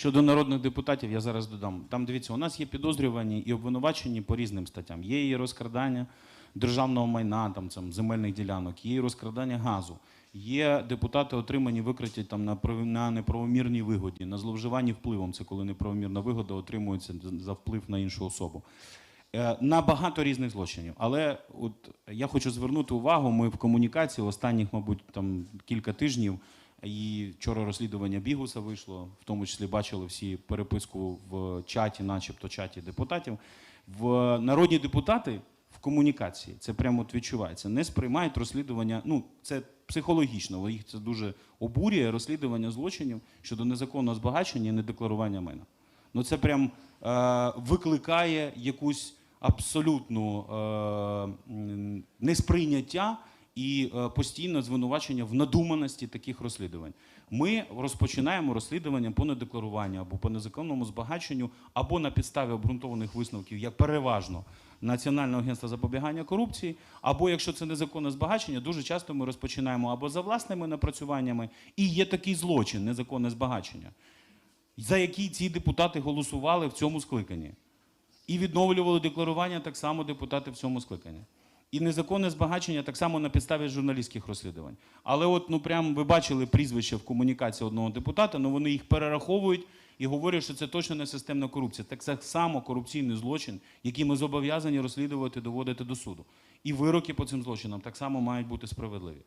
Щодо народних депутатів, я зараз додам. Там дивіться, у нас є підозрювані і обвинувачені по різним статтям. Є і розкрадання державного майна, там, там земельних ділянок, є і розкрадання газу. Є депутати, отримані викриті там на на неправомірній вигоді, на зловживанні впливом. Це коли неправомірна вигода отримується за вплив на іншу особу. Е, на багато різних злочинів. Але от я хочу звернути увагу. Ми в комунікації останніх, мабуть, там кілька тижнів. І вчора розслідування Бігуса вийшло, в тому числі бачили всі переписку в чаті, начебто чаті депутатів. В народні депутати в комунікації це прямо от відчувається. Не сприймають розслідування. Ну це психологічно, їх це дуже обурює розслідування злочинів щодо незаконного збагачення і недекларування майна. Ну це прям е, викликає якусь абсолютну е, несприйняття і е, постійне звинувачення в надуманості таких розслідувань. Ми розпочинаємо розслідування по недекларуванню або по незаконному збагаченню, або на підставі обґрунтованих висновків, як переважно Національного агентства запобігання корупції, або якщо це незаконне збагачення, дуже часто ми розпочинаємо або за власними напрацюваннями, і є такий злочин, незаконне збагачення за який ці депутати голосували в цьому скликанні. І відновлювали декларування так само депутати в цьому скликанні. І незаконне збагачення так само на підставі журналістських розслідувань. Але от ну прям ви бачили прізвище в комунікації одного депутата, ну вони їх перераховують і говорять, що це точно не системна корупція. Так само корупційний злочин, який ми зобов'язані розслідувати, доводити до суду. І вироки по цим злочинам так само мають бути справедливі.